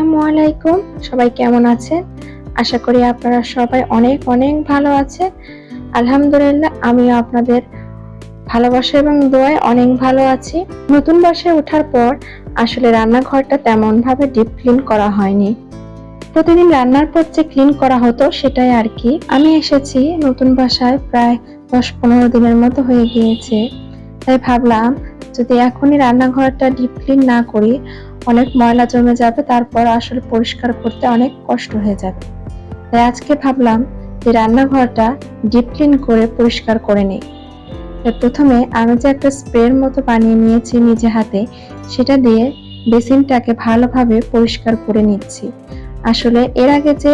আলাইকুম। সবাই কেমন আছেন? আশা করি আপনারা সবাই অনেক অনেক ভালো আছেন। আলহামদুলিল্লাহ আমি আপনাদের ভালোবাসা এবং দোয়ায় অনেক ভালো আছি। নতুন বাসায় ওঠার পর আসলে রান্নাঘরটা তেমন ভাবে ডিপ ক্লিন করা হয়নি। প্রতিদিন রান্নার পর যে ক্লিন করা হতো সেটাই আর কি। আমি এসেছি নতুন বাসায় প্রায় দশ পনেরো দিনের মতো হয়ে গিয়েছে। তাই ভাবলাম, যদি এখনই রান্নাঘরটা ডিপ ক্লিন না করি, অনেক ময়লা জমে যাবে, তারপর আসলে পরিষ্কার করতে অনেক কষ্ট হয়ে যাবে। তাই আজকে ভাবলাম যে রান্নাঘরটা ডিপ ক্লিন করে পরিষ্কার করে নিই। প্রথমে আমি যে একটা স্প্রের মতো বানিয়ে নিয়েছি নিজে হাতে, সেটা দিয়ে বেসিনটাকে ভালোভাবে পরিষ্কার করে নিচ্ছি। আসলে এর আগে যে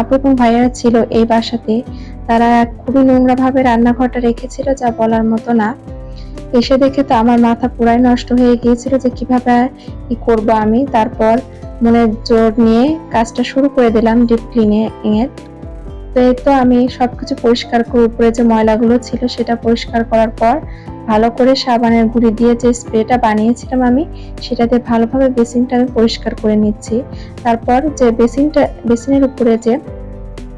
আপু এবং ভাইয়ারা ছিল এই বাসাতে, তারা খুবই নোংরা ভাবে রান্নাঘরটা রেখেছিল, যা বলার মতো না। এসে দেখে তো আমার মাথা পুরাই নষ্ট হয়ে গিয়েছিল যে কীভাবে কি করব আমি। তারপর মনে জোর নিয়ে কাজটা শুরু করে দিলাম ডিপ ক্লিনে এর। তো তো আমি সবকিছু পরিষ্কার করে উপরে যে ময়লাগুলো ছিল সেটা পরিষ্কার করার পর ভালো করে সাবানের গুঁড়ি দিয়ে যে স্প্রেটা বানিয়েছিলাম আমি, সেটা দিয়ে ভালোভাবে বেসিনটা আমি পরিষ্কার করে নিচ্ছি। তারপর যে বেসিনটা, বেসিনের উপরে যে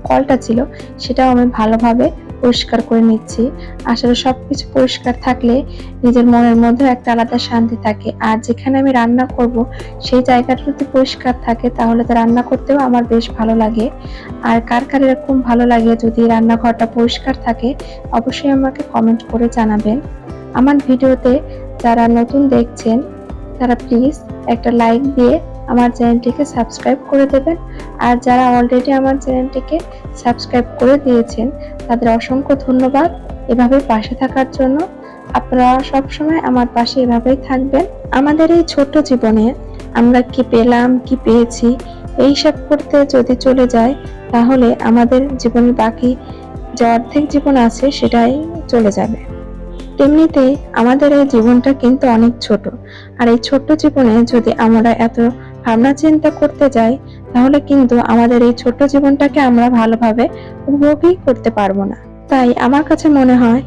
কলটা ছিল, সেটাও আমি ভালোভাবে পরিষ্কার করে নিচ্ছি। আসলে সবকিছু পরিষ্কার থাকলে নিজের মনের মধ্যে একটা আলাদা শান্তি থাকে। আর যেখানে আমি রান্না করব, সেই জায়গাটা যদি পরিষ্কার থাকে, তাহলে তো রান্না করতেও আমার বেশ ভালো লাগে। আর কার কার এরকম ভালো লাগে যদি রান্নাঘরটা পরিষ্কার থাকে, অবশ্যই আমাকে কমেন্ট করে জানাবেন। আমার ভিডিওতে যারা নতুন দেখছেন, তারা প্লিজ একটা লাইক দিয়ে আমার চ্যানেলটিকে সাবস্ক্রাইব করে দেবেন। আর যারা অলরেডি আমার চ্যানেলটিকে সাবস্ক্রাইব করে দিয়েছেন, তাদের অসংখ্য ধন্যবাদ। এভাবে পাশে থাকার জন্য আপনারা সবসময় আমার পাশে এভাবেই থাকবেন। আমাদের এই ছোট্ট জীবনে আমরা কি পেলাম, কি পেয়েছি, এই সব করতে যদি চলে যায় তাহলে আমাদের জীবনের বাকি যে অর্ধেক জীবন আছে, সেটাই চলে যাবে। তেমনিতে আমাদের এই জীবনটা কিন্তু অনেক ছোট। আর এই ছোট্ট জীবনে যদি আমরা এত ভাবনা চিন্তা করতে যাই, তাহলে কিন্তু আমাদের এই ছোট্ট জীবনটাকে আমরা ভালোভাবে উপভোগই করতে পারব না। তাই আমার কাছে মনে হয়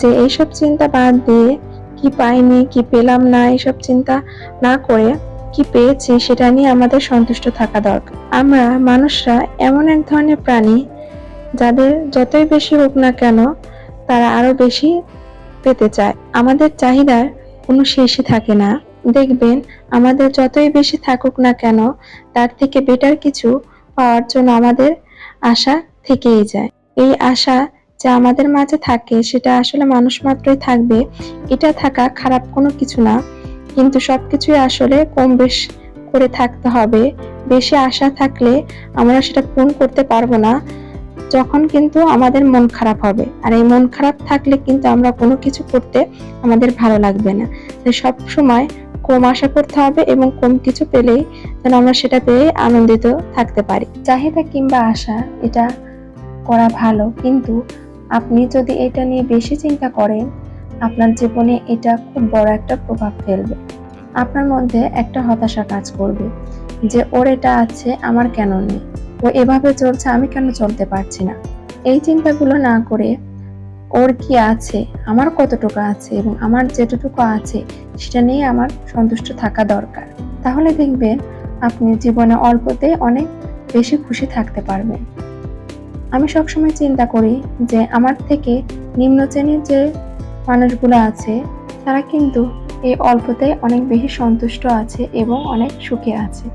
যে এইসব চিন্তা বাদ দিয়ে কি পাইনি, কি পেলাম না, এইসব চিন্তা না করে কি পেয়েছি সেটা নিয়ে আমাদের সন্তুষ্ট থাকা দরকার। আমরা মানুষরা এমন এক ধরনের প্রাণী যাদের যতই বেশি হোক না কেন তারা আরও বেশি পেতে চায়। আমাদের চাহিদার কোনো শেষই থাকে না। দেখবেন আমাদের যতই বেশি থাকুক না কেন, তার থেকে বেটার কিছু পাওয়ার জন্য আমাদের আশা থেকেই যায়। এই আশা যে আমাদের মাঝে থাকে, সেটা আসলে মানুষ মাত্রই থাকবে। এটা থাকা খারাপ কোনো কিছু না, কিন্তু সবকিছুই আসলে কম বেশ করে থাকতে হবে। বেশি আশা থাকলে আমরা সেটা পূরণ করতে পারব না, যখন কিন্তু আমাদের মন খারাপ হবে। আর এই মন খারাপ থাকলে কিন্তু আমরা কোনো কিছু করতে আমাদের ভালো লাগবে না। সব সময় কম আশা করতে হবে এবং কম কিছু পেলেই যেন আমরা সেটা পেয়ে আনন্দিত থাকতে পারি। চাহিদা কিংবা আশা, এটা করা ভালো। কিন্তু আপনি যদি এটা নিয়ে বেশি চিন্তা করেন, আপনার জীবনে এটা খুব বড় একটা প্রভাব ফেলবে। আপনার মধ্যে একটা হতাশা কাজ করবে যে, ওর এটা আছে, আমার কেন নেই? ও এভাবে চলছে, আমি কেন চলতে পারছি না? এই চিন্তাগুলো না করে ওর কি আছে? আমার কতটুকু আছে এবং আমার যেটুকু আছে, সেটা নিয়ে আমার সন্তুষ্ট থাকা দরকার। তাহলে দেখবেন আপনি জীবনে অল্পতে অনেক বেশি খুশি থাকতে পারবেন। আমি সবসময় চিন্তা করি যে আমার থেকে নিম্ন শ্রেণির যে মানুষগুলো আছে, তারা কিন্তু এই অল্পতে অনেক বেশি সন্তুষ্ট আছে এবং অনেক সুখে আছে।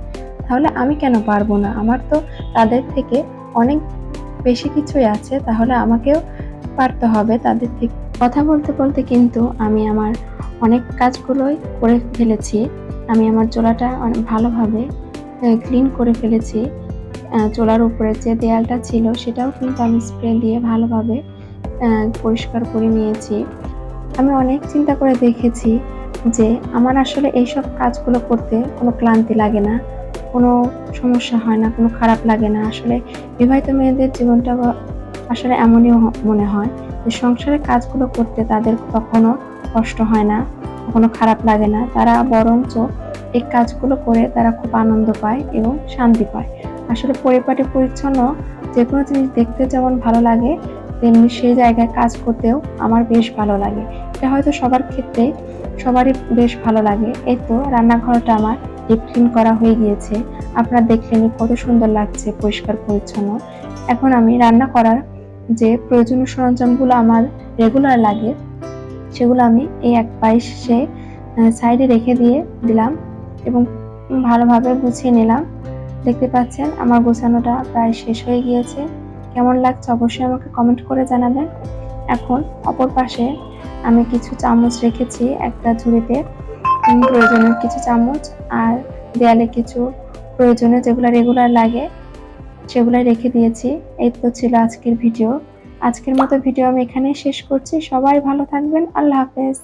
তাহলে আমি কেন পারব না? আমার তো তাদের থেকে অনেক বেশি কিছুই আছে, তাহলে আমাকেও পারতে হবে তাদের থেকে। কথা বলতে বলতে কিন্তু আমি আমার অনেক কাজগুলোই করে ফেলেছি। আমি আমার চোলাটা অনেক ভালোভাবে ক্লিন করে ফেলেছি। চোলার উপরে যে দেয়ালটা ছিল সেটাও কিন্তু আমি স্প্রে দিয়ে ভালোভাবে পরিষ্কার করে নিয়েছি। আমি অনেক চিন্তা করে দেখেছি যে আমার আসলে এইসব কাজগুলো করতে কোনো ক্লান্তি লাগে না, কোনো সমস্যা হয় না, কোনো খারাপ লাগে না। আসলে বিবাহিত মেয়েদের জীবনটা আসলে এমনই মনে হয় যে সংসারের কাজগুলো করতে তাদের কখনো কষ্ট হয় না, কখনো খারাপ লাগে না। তারা বরঞ্চ এই কাজগুলো করে তারা খুব আনন্দ পায় এবং শান্তি পায়। আসলে পরিপাটি, পরিচ্ছন্ন যে কোনো জিনিস দেখতে যেমন ভালো লাগে, তেমনি সেই জায়গায় কাজ করতেও আমার বেশ ভালো লাগে। এটা হয়তো সবার ক্ষেত্রে সবারই বেশ ভালো লাগে। এই তো রান্নাঘরটা আমার ডিপ ক্লিন করা হয়ে গিয়েছে। আপনারা দেখলেন কত সুন্দর লাগছে, পরিষ্কার, পরিচ্ছন্ন। এখন আমি রান্না করার যে প্রয়োজনীয় সরঞ্জামগুলো আমার রেগুলার লাগে, সেগুলো আমি এই এক পাশে সাইডে রেখে দিয়ে দিলাম এবং ভালোভাবে গুছিয়ে নিলাম। দেখতে পাচ্ছেন আমার গোছানোটা প্রায় শেষ হয়ে গিয়েছে। কেমন লাগছে অবশ্যই আমাকে কমেন্ট করে জানাবেন। এখন অপর পাশে আমি কিছু চামচ রেখেছি, একটা ঝুড়িতে প্রয়োজনীয় কিছু চামচ আর দেয়ালে কিছু প্রয়োজনীয় যেগুলো রেগুলার লাগে সেগুলাই রেখে দিয়েছি। এই তো ছিল আজকের ভিডিও। আজকের মতো ভিডিও আমি এখানেই শেষ করছি। সবাই ভালো থাকবেন। আল্লাহ হাফেজ।